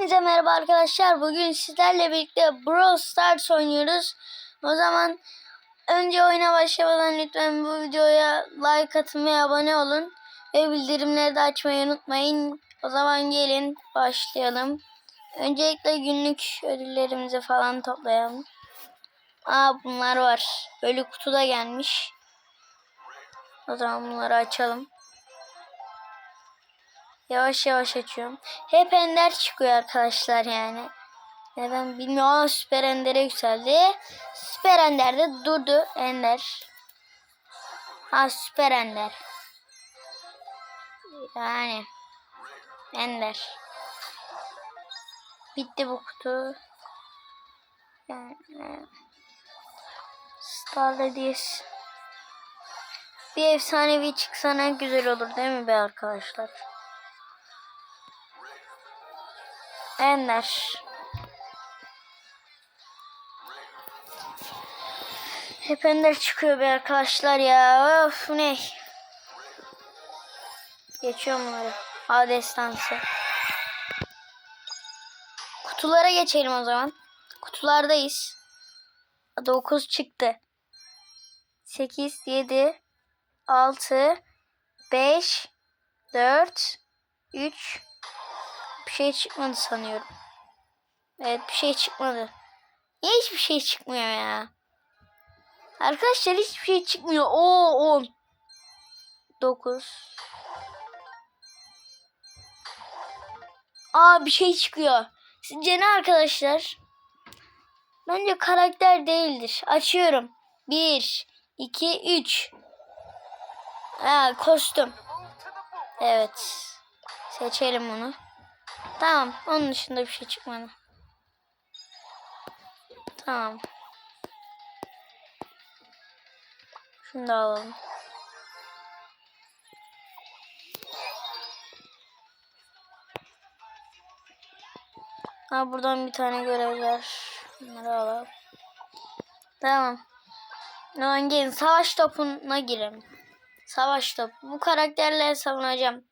Hepinize merhaba arkadaşlar. Bugün sizlerle birlikte Brawl Stars oynuyoruz. O zaman önce oyuna başlamadan lütfen bu videoya like atın ve abone olun. Ve bildirimleri de açmayı unutmayın. O zaman gelin başlayalım. Öncelikle günlük ödüllerimizi falan toplayalım. Aa bunlar var. Ölü kutu da gelmiş. O zaman bunları açalım. Yavaş yavaş açıyorum. Hep ender çıkıyor arkadaşlar yani. Neden bilmiyorum ama süper endere yükseldi. Süper enderde durdu ender. Ha süper ender. Yani ender. Bitti bu kutu. Yani Star. Bir efsanevi çıksa ne güzel olur değil mi be arkadaşlar? Ender. Hep Ender çıkıyor be arkadaşlar ya. Of ne. Geçiyorum bunları. A destansı. Kutulara geçelim o zaman. Kutulardayız. 9 çıktı. 8, 7, 6, 5, 4, 3, bir şey çıkmadı sanıyorum. Evet bir şey çıkmadı. Niye hiçbir şey çıkmıyor ya? Arkadaşlar hiçbir şey çıkmıyor. Oo 10. 9. Aa bir şey çıkıyor. Sizce ne arkadaşlar? Bence karakter değildir. Açıyorum. 1, 2, 3. Ha kostüm. Evet. Seçelim bunu. Tamam. Onun dışında bir şey çıkmadı. Tamam. Şunu da alalım. Ha buradan bir tane görevler. Bunları alalım. Tamam. Lan gelin savaş topuna girelim. Savaş topu. Bu karakterle savunacağım.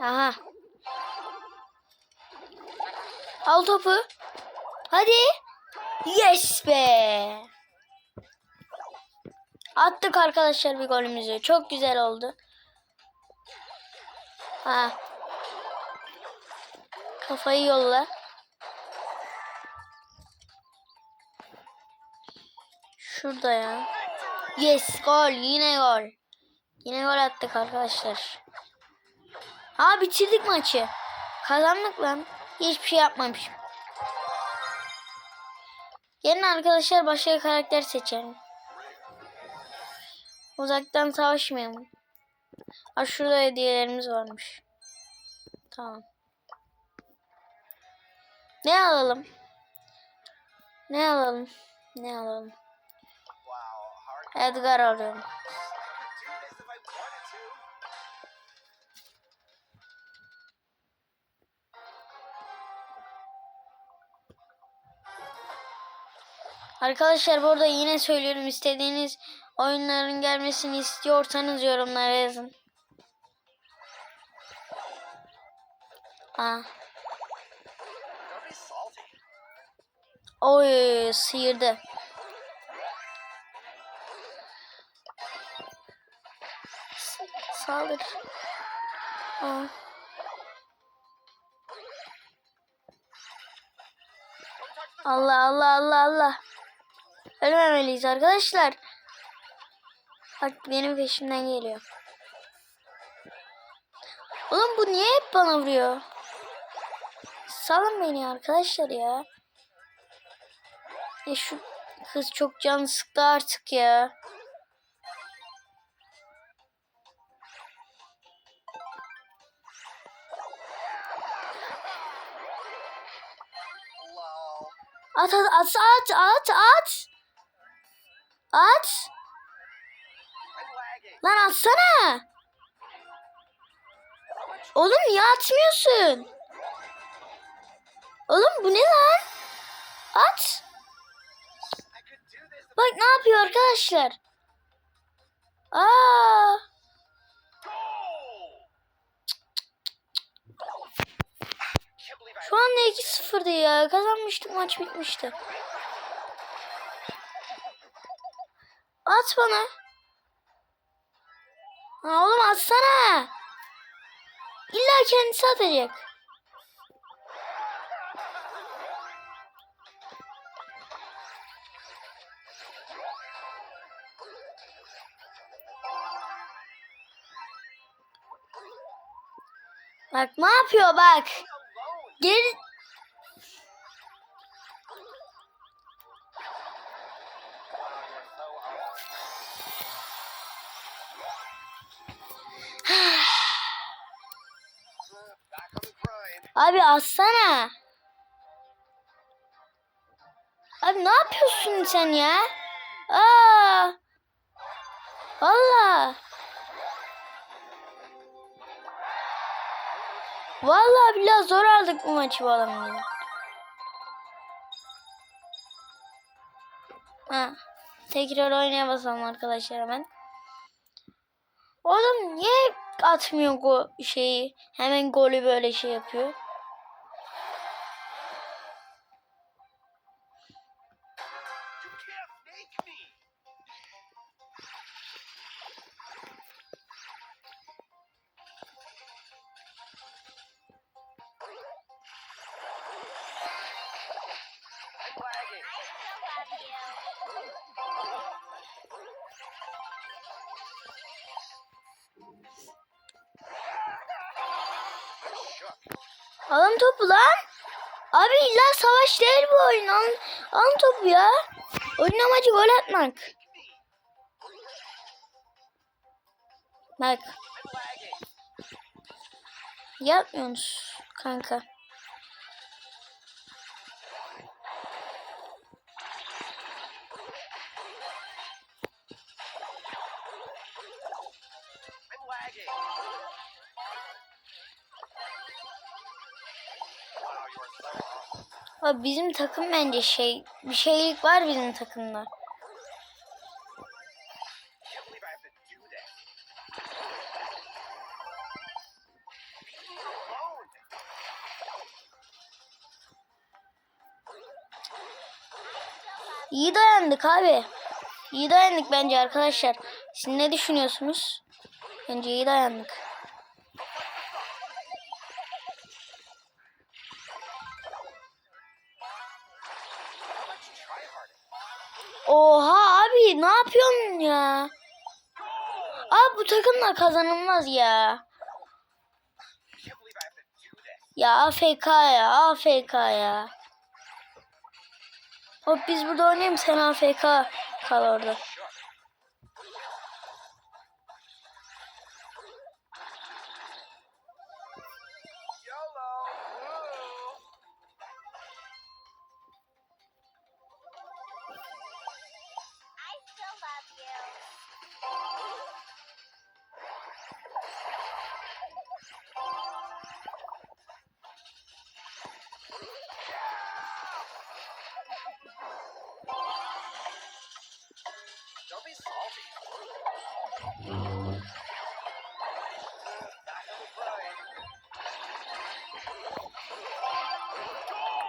Aha. Al topu. Hadi. Yes be. Attık arkadaşlar bir golümüzü. Çok güzel oldu. Ha. Kafayı yolla. Şurada ya. Yes gol. Yine gol. Yine gol attık arkadaşlar. Ha bitirdik maçı. Kazandık lan. Hiçbir şey yapmamışım. Gelin arkadaşlar başka bir karakter seçelim. Uzaktan savaşmayalım. Ha şurada hediyelerimiz varmış. Tamam. Ne alalım? Ne alalım? Ne alalım? Edgar alıyorum. Arkadaşlar burada yine söylüyorum istediğiniz oyunların gelmesini istiyorsanız yorumlara yazın. Aa. Oy sıyırdı. Saldır. Aa. Allah Allah Allah Allah. Ölmemeliyiz arkadaşlar. Bak benim peşimden geliyor. Oğlum bu niye hep bana vuruyor? Salın beni arkadaşlar ya. Ya şu kız çok can sıktı artık ya. At at at at at at. At. Lan atsana. Oğlum niye atmıyorsun? Oğlum bu ne lan? At. Bak ne yapıyor arkadaşlar. Aa. Şu anda 2-0'dı ya. Kazanmıştık maç bitmişti. At bana. Ha, oğlum atsana. İlla kendisi atacak. Bak ne yapıyor bak. Geri... Abi atsana. Abi ne yapıyorsun sen ya? Vallahi billahi zor aldık bu maçı adamla. Ha. Tekrar oynaya basalım arkadaşlar hemen. Oğlum niye atmıyor go şeyi? Hemen golü böyle şey yapıyor. Alın topu lan. Abi illa savaş değil bu oyun. Alın, alın topu ya. Oyun amacı gol atmak. Bak yapmıyorsunuz kanka. I'm Abi bizim takım bence şey bir şeylik var bizim takımda. İyi dayandık abi. İyi dayandık bence arkadaşlar. Siz ne düşünüyorsunuz? Bence iyi dayandık. Oha abi ne yapıyorsun ya? Abi bu takımlar kazanılmaz ya. Ya AFK ya AFK ya. Hop biz burada oynayalım sen AFK kal orada.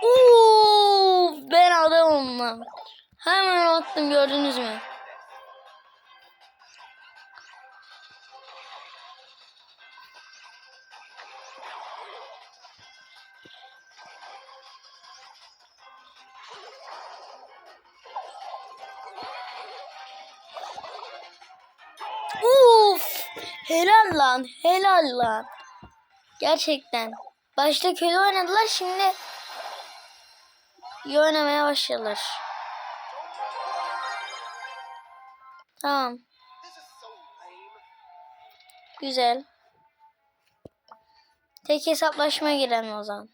Uuu ben adamım lan. Hemen attım gördünüz mü? Helal lan, helal lan. Gerçekten. Başta kötü oynadılar, şimdi iyi oynamaya başladılar. Tamam, güzel. Tek hesaplaşmaya girelim o zaman.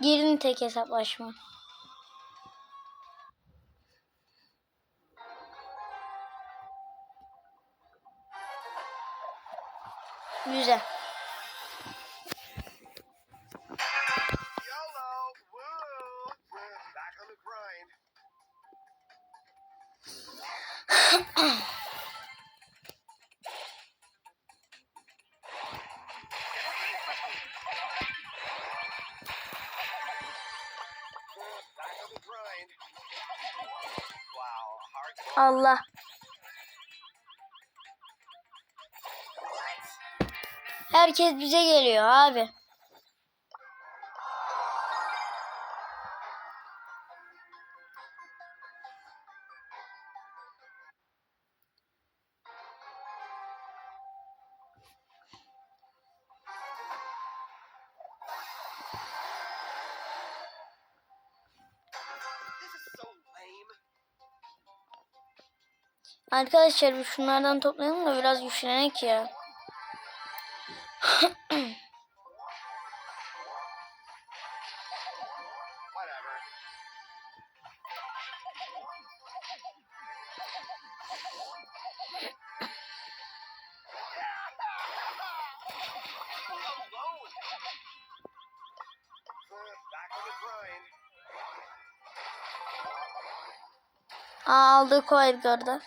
Girin tek hesaplaşma. Allah. Herkes bize geliyor abi. Arkadaşlar şunlardan toplayalım da biraz güçlenek ya. Aa, aldık o Edgar'da.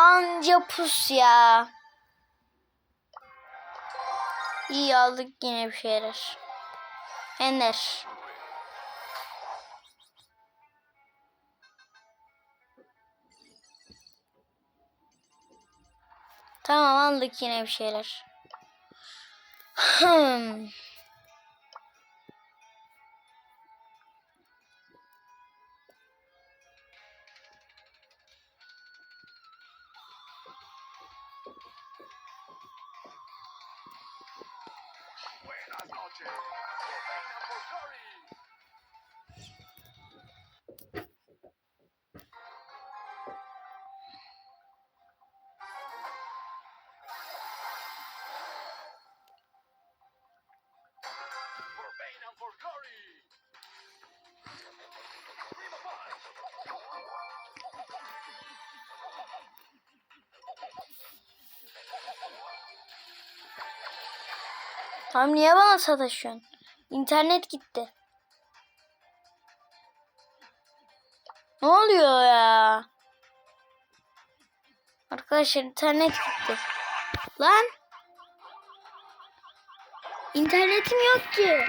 Anca pus ya. İyi aldık yine bir şeyler. Ender. Tamam aldık yine bir şeyler. Hmm. Sanchez. Tam niye bana sataşıyorsun? İnternet gitti. Ne oluyor ya? Arkadaşlar internet gitti. Lan! İnternetim yok ki.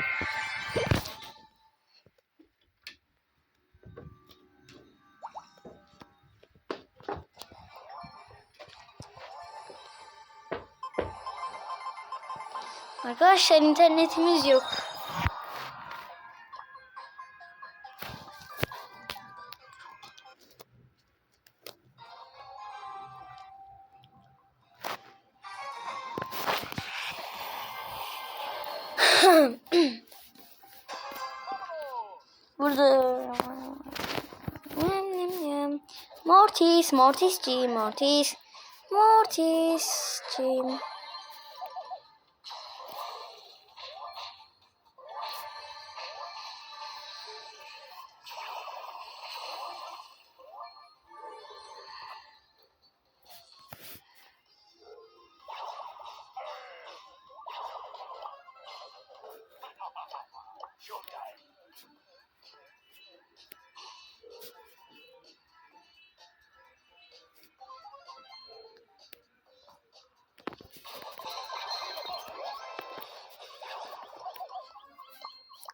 Arkadaşlar internetimiz yok. Burada. Mortis, Mortis G, Mortis,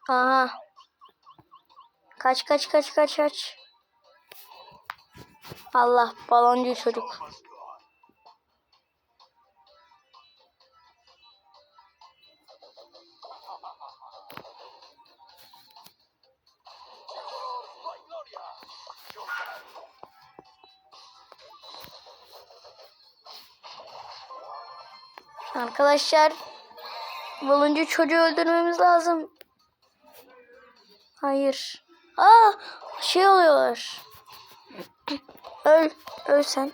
Aha. Kaç kaç kaç kaç kaç. Allah baloncu çocuk. Arkadaşlar baloncu çocuğu öldürmemiz lazım. Hayır. Aa şey oluyor. Öl. Öl sen.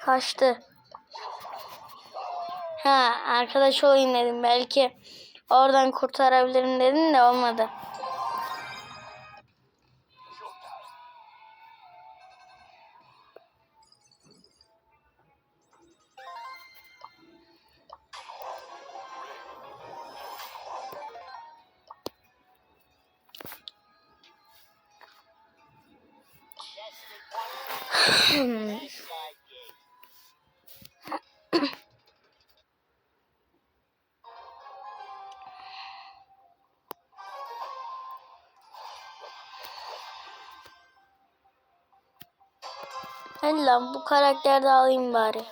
Kaçtı. Ha arkadaş olayım dedim. Belki oradan kurtarabilirim dedim de olmadı. Hadi lan bu karakteri de alayım bari.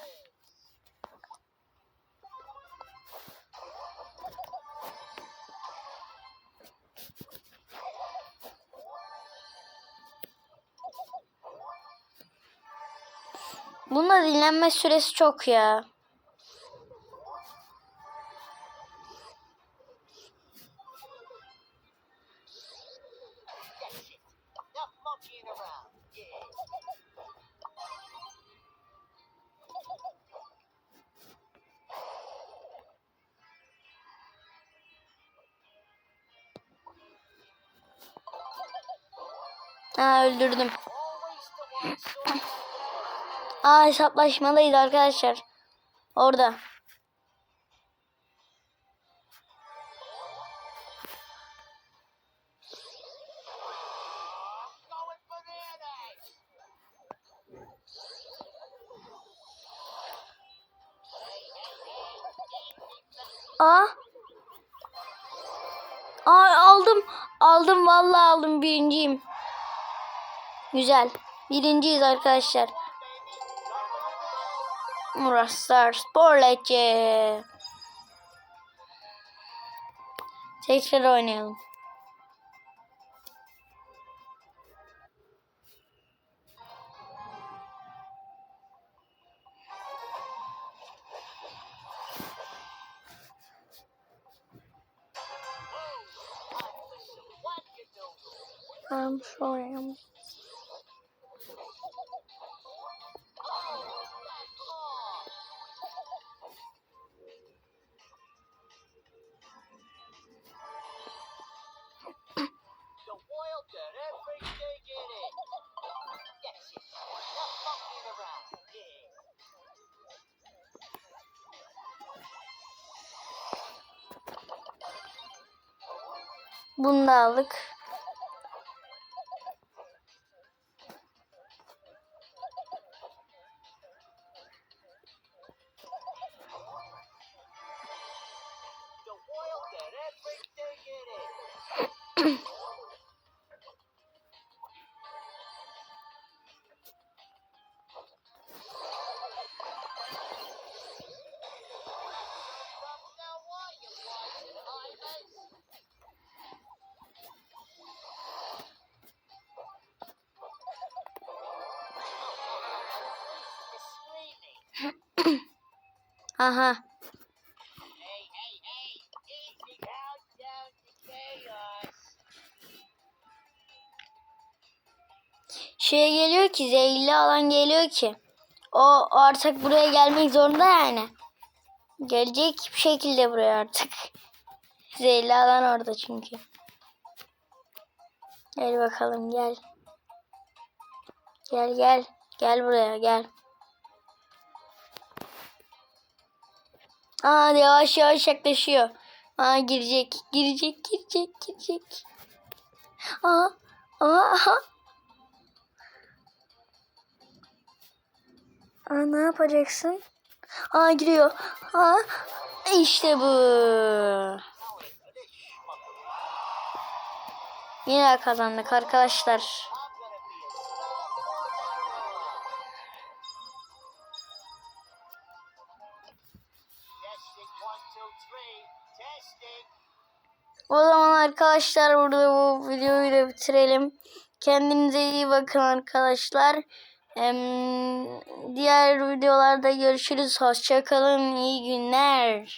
Bunda dinlenme süresi çok ya. Enough monkeying around. Öldürdüm. Aa hesaplaşmadayız arkadaşlar. Orada. Aa. Aa aldım. Aldım vallahi aldım birinciyim. Güzel. Birinciyiz arkadaşlar. Murat Star Spor Lecce. Tekrar oynayalım. Tamam şuraya. Aldık. Aha. Hey, hey, hey! Easy countdown to chaos. Şey geliyor ki zehirli alan geliyor ki. O artık buraya gelmek zorunda yani. Gelecek bir şekilde buraya artık. Zehirli alan orada çünkü. Gel bakalım gel. Gel gel. Gel buraya gel. Aa yavaş yavaş yaklaşıyor. Aa girecek. Girecek girecek girecek. Aa. Aa. Aha. Aa, ne yapacaksın? Aa giriyor. Aa, işte bu. Yine kazandık arkadaşlar. Arkadaşlar burada bu videoyu da bitirelim. Kendinize iyi bakın arkadaşlar. Diğer videolarda görüşürüz. Hoşçakalın. İyi günler.